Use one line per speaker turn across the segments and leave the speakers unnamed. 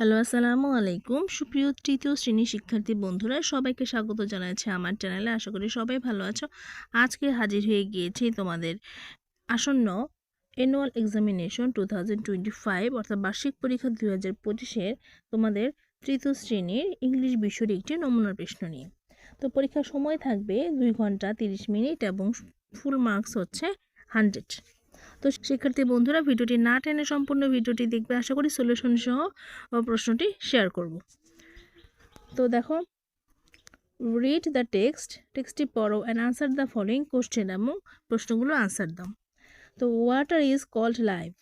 Hello, আসসালামু আলাইকুম। সুপ্রিয় তৃতীয় শ্রেণির শিক্ষার্থী বন্ধুরা, সবাইকে স্বাগত জানাচ্ছি আমার চ্যানেলে। আশা করি সবাই ভালো আছো। আজকে হাজির হয়ে গিয়েছি তোমাদের আসন্ন annual examination two thousand twenty five অর্থাৎ বার্ষিক পরীক্ষা দুই হাজার পঁচিশের তোমাদের তৃতীয় শ্রেণির ইংলিশ বিষয়ের একটি নমুনা প্রশ্ন নিয়ে। তো পরীক্ষার সময় থাকবে দুই ঘণ্টা তিরিশ মিনিট এবং ফুল মার্কস হচ্ছে হান্ড্রেড তো শিক্ষার্থী বন্ধুরা ভিডিওটি না টেনে সম্পূর্ণ ভিডিওটি দেখবে আশা করি সলিউশন সহ প্রশ্নটি শেয়ার করব। তো দেখো রিড দ্য টেক্সট টেক্সটটি পড়ো and answer the following question এবং প্রশ্নগুলো আনসার দাও। তো ওয়াটার ইজ কল্ড লাইফ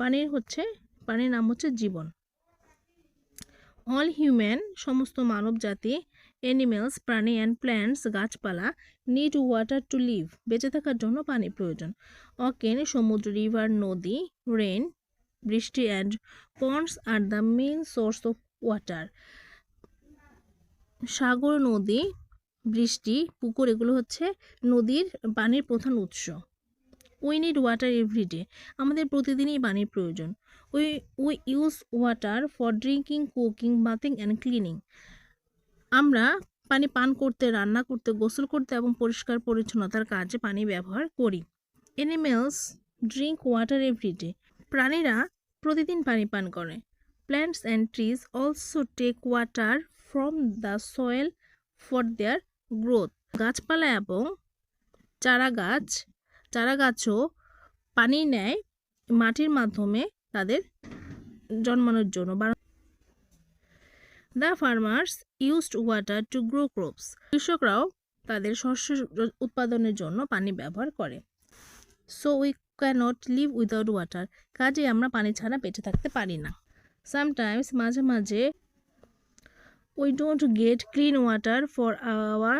পানির হচ্ছে, পানির নাম হচ্ছে জীবন। অল হিউম্যান, সমস্ত মানব জাতি অ্যানিমেলস প্রাণী অ্যান্ড প্ল্যান্টস গাছপালা নিড ওয়াটার টু লিভ বেঁচে থাকার জন্য পানি প্রয়োজন। অকেন, সমুদ্র রিভার নদী রেন বৃষ্টি and ponds R the main source of water সাগর, নদী, বৃষ্টি, পুকুর, এগুলো হচ্ছে নদীর পানির প্রধান উৎস। উই নিড ওয়াটার এভরিডে আমাদের প্রতিদিনই পানির প্রয়োজন। We we use water for drinking cooking bathing and cleaning আমরা পানি পান করতে, রান্না করতে, গোসল করতে এবং পরিষ্কার পরিচ্ছন্নতার কাজে পানি ব্যবহার করি। অ্যানিমেলস ড্রিঙ্ক ওয়াটার এভরিডে প্রাণীরা প্রতিদিন পানি পান করে। Plants and trees also take water from the soil for their growth গাছপালা এবং চারা গাছ চারা গাছও পানি নেয় মাটির মাধ্যমে তাদের জন্মানোর জন্য। The farmers used water to grow crops কৃষকরাও তাদের শস্য উৎপাদনের জন্য পানি ব্যবহার করে। So we can't live without water কাজে আমরা পানি ছাড়া বেঁচে থাকতে পারি না। সামটাইমস মাঝে মাঝে we don't get clean water for our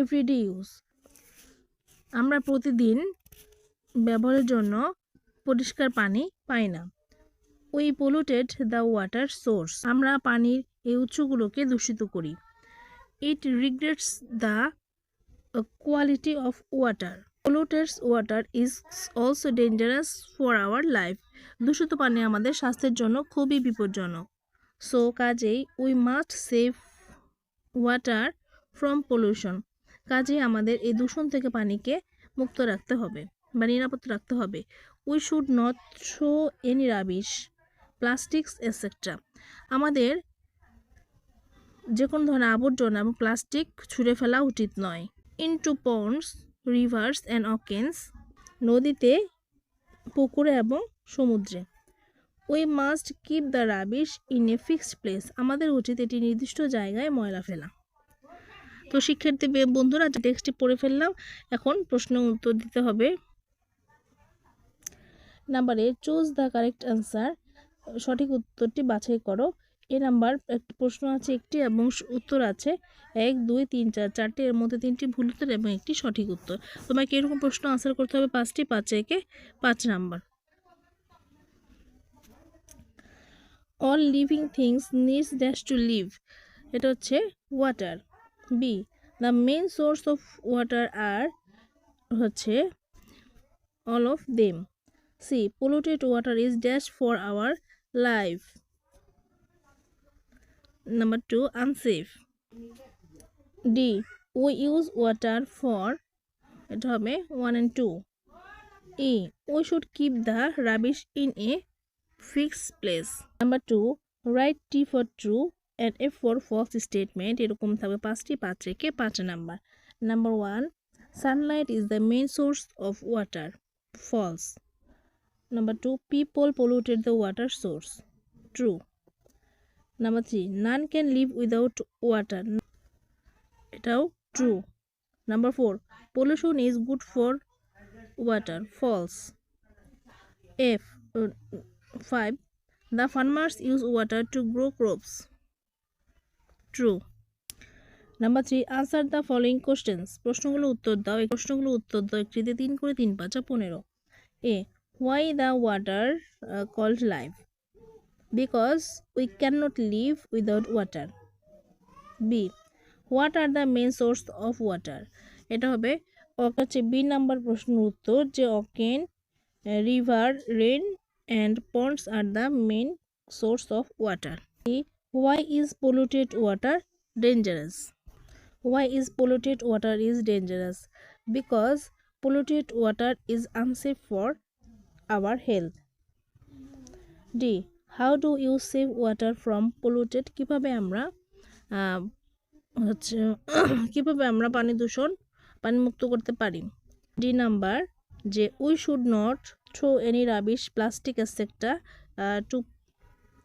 everyday use আমরা প্রতিদিন ব্যবহারের জন্য পরিষ্কার পানি পাই না। We polluted the water source আমরা পানির এই উৎসগুলোকে দূষিত করি। It regrets the quality of water polluteds water is also dangerous for our life দূষিত পানি আমাদের স্বাস্থ্যের জন্য খুবই বিপজ্জনক। সো কাজেই we must save water from pollution কাজেই আমাদের এই দূষণ থেকে পানিকে মুক্ত রাখতে হবে বা নিরাপদ রাখতে হবে। We should not show any rubbish plastics etcetera আমাদের যে কোনো ধরনের আবর্জনা এবং প্লাস্টিক ছুঁড়ে ফেলা উচিত নয়। Into ponds rivers and oceans নদীতে, পুকুরে এবং সমুদ্রে। We must keep the rubbish in a fixed place আমাদের উচিত এটি নির্দিষ্ট জায়গায় ময়লা ফেলা। তো শিক্ষার্থী বন্ধুরা টেক্সটটি পড়ে ফেললাম, এখন প্রশ্ন উত্তর দিতে হবে। নাম্বারে চুজ দ্য কারেক্ট অ্যান্সার সঠিক উত্তরটি বাছাই করো। এ নাম্বার একটি প্রশ্ন আছে, একটি এবং উত্তর আছে। এক, দুই, তিন, চার, চারটি, এর মধ্যে তিনটি ভুল উত্তর এবং একটি সঠিক উত্তর। তোমাকে এরকম প্রশ্ন আনসার করতে হবে পাঁচটি, পাঁচ, একে পাঁচ number all living things needs dash to live এটা হচ্ছে water B the main source of water আর হচ্ছে all of them C polluted water is dash for our life number two unsafe D We use water for এটা হবে one and two E we should keep the rubbish in a fixed place number two right T for true and F for false statement এরকম থাকবে পাঁচটি পাঁচ রেখে পাঁচ number. Number one sunlight is the main source of water false number two people polluted the water source true number three none can live without water এটাও true number four pollution is good for water false F five the farmers use water to grow crops true number three answer the following questions প্রশ্নগুলো উত্তর দাও। এই প্রশ্নগুলো উত্তর দাও। একটিতে তিন করে তিন পাঁচা পনেরো। A why the water called life because we can cannot live without water B what are the main source of water এটা হবে হচ্ছে বি নাম্বার প্রশ্নের উত্তর, যে ocean river rain and ponds are the main source of water. Why is polluted water dangerous? Why is polluted water is dangerous? Because polluted water is unsafe for our health. D. How do you save water from polluted? কীভাবে আমরা হচ্ছে কীভাবে আমরা পানি দূষণ পানি মুক্ত করতে পারি ডি নাম্বার যে we should not throw any rubbish plastic এসেক্টা to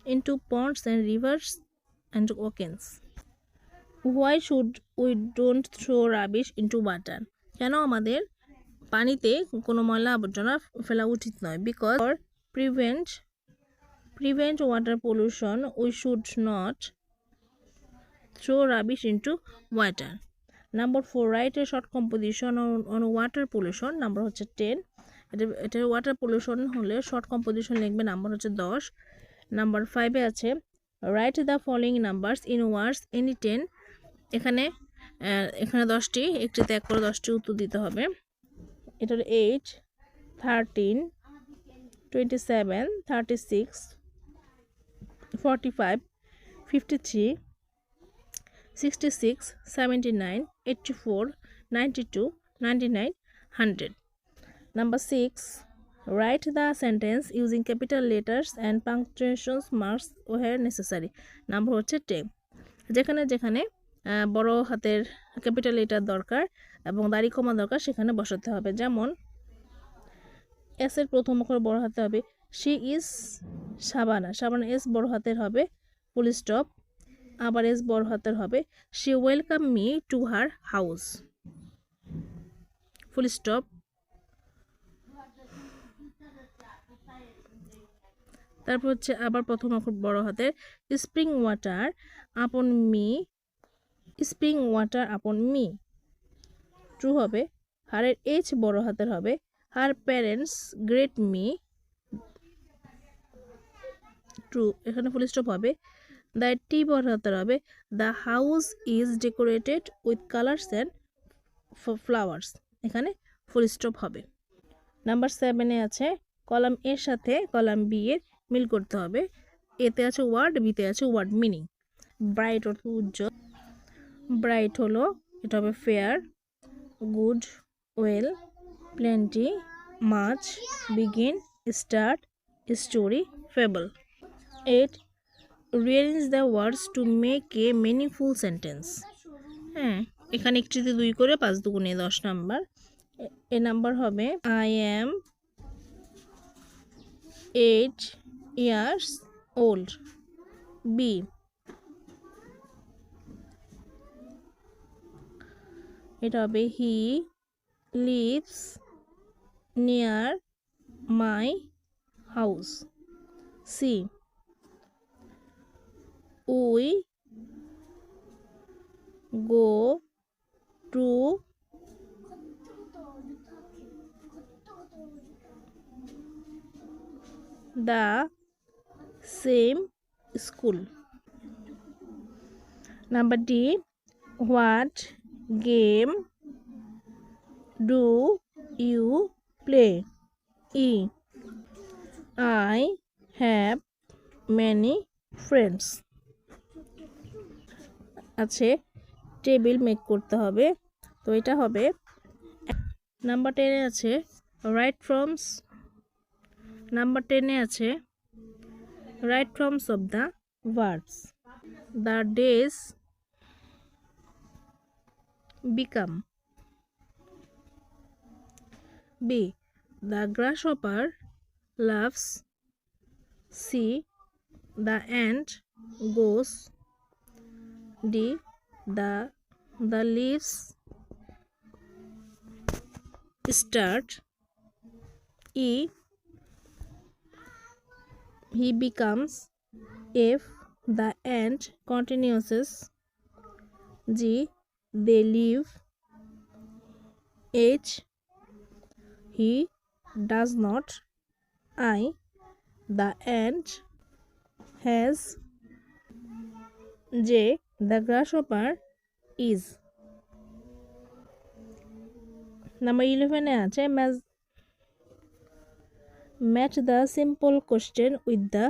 into ponds and rivers and oceans why should we don't throw rubbish into water কেন আমাদের পানিতে কোনো ময়লা আবর্জনা ফেলা উচিত নয়? Because prevent prevent water pollution we should not into water. Number four, write a short composition on, on water pollution. Number হচ্ছে টেন এটা এটা ওয়াটার পলিউশন হলে শর্ট কম্পোজিশন লিখবে নাম্বার হচ্ছে দশ. নাম্বার ফাইভে আছে write the following numbers in words any ten এখানে এখানে দশটি একটি ত্যাগ করে দশটি উত্তর দিতে হবে এটা হলো eight thirteen twenty seven thirty six forty five fifty three 66, 79, 84, 92, 99, 100. Number 6. Write the sentence using capital letters and punctuation marks where necessary. Number হচ্ছে টে যেখানে যেখানে বড় হাতের ক্যাপিটাল লেটার দরকার এবং দাড়ি কমা দরকার, সেখানে বসাতে হবে। যেমন এস এর প্রথম অক্ষর বড় হাতে হবে। She is Shabana Shabana S বড় হাতের হবে। ফুল স্টপ আবার এস বড় হাতের হবে। She welcome me to her house full stop তারপর হচ্ছে আবার প্রথম অক্ষর বড় হাতের spring water upon me spring water upon me true হবে। হারের এইচ বড় হাতের হবে। Her parents greet me true এখানে ফুল স্টপ হবে। দ্য টি বড় হাতের হবে। The house is decorated with colours and flowers এখানে ফুল স্টপ হবে। নাম্বার সেভেনে আছে, কলাম এর সাথে কলাম বি এর মিল করতে হবে। এতে আছে ওয়ার্ড বিতে আছে ওয়ার্ড মিনিং ব্রাইট অর্থ উজ্জ্বল। ব্রাইট হলো, এটা হবে fair good well plenty much begin start story fable eight rearrange the words to make a meaningful sentence হ্যাঁ এখানে একটিতে দুই করে পাঁচ দুগুণে দশ নাম্বার। এ- এ নাম্বার হবে I am eight years old B এটা হবে he lives near my house C we go to the same school. Number D. What game do you play? E. I have many friends. আছে table make করতে হবে তো এটা হবে number টেনে আছে রাইট ফ্রমস নাম্বার টেনে আছে right forms of the verbs. The days become. B. The grasshopper loves. C. The ant goes. D. The the leaves start. E He becomes. F. The ant continues. G. They live. H. He does not. I. The ant has. J. The grasshopper is. Number ইলেভেনে আছে match match the simple question with the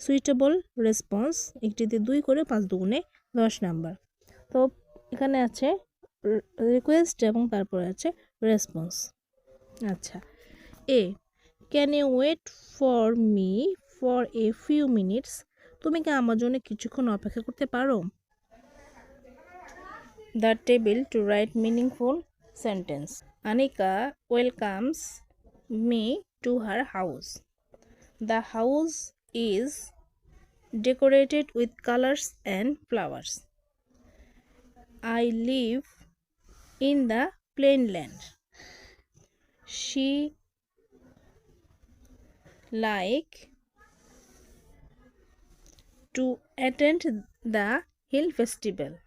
suitable response একটিতে দুই করে পাঁচ দুগুণে দশ number. তো এখানে আছে রিকোয়েস্ট এবং তারপরে আছে রেসপন্স আচ্ছা A can you wait for me for a few minutes তুমি কি আমার জন্য কিছুক্ষণ অপেক্ষা করতে পারো? The table to write meaningful sentence Anika welcomes me to her house. The house is decorated with colors and flowers. I live in the plain land. She like to attend the hill festival.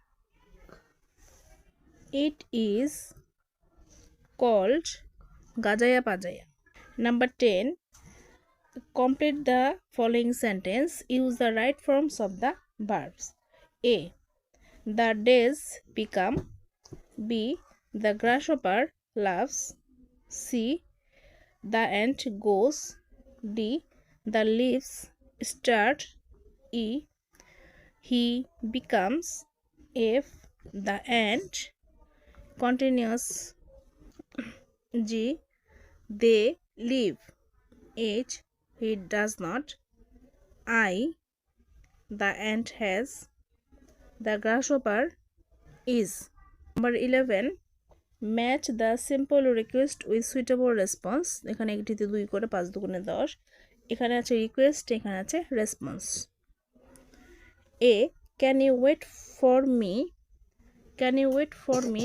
It is called Gajaya Pajaya. Number 10 complete the following sentence. Use the right forms of the verbs. A the days become. B the grasshopper loves. c the ant goes. D the leaves start. E he becomes. F the ant continues. G they live h, he does not. I, the ant has. The grasshopper is. Number 11 match the simple request with suitable response এখানে একটিতে দুই করে পাঁচ দুগুণে দশ। এখানে আছে request এখানে আছে response A can you wait for me can you wait for me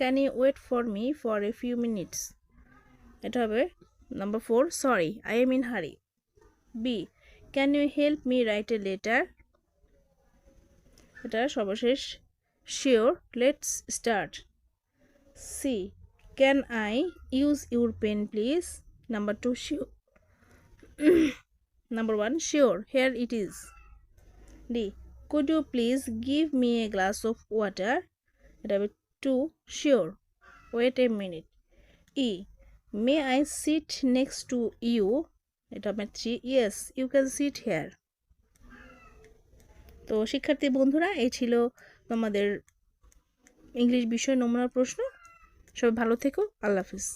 can you wait for me for a few minutes এটা হবে number four sorry I am in hurry B can you help me write a letter এটা সর্বশেষ। Sure let's start C can I use your pen please number two sure number one sure here it is D could you please give me a glass of water এটা হবে two sure wait a minute E may I sit next to you এটা আমার three yes you can sit here তো শিক্ষার্থী বন্ধুরা, এই ছিল তোমাদের ইংলিশ বিষয় নমুনার প্রশ্ন। সবাই ভালো থেকো, আল্লাহ হাফিজ।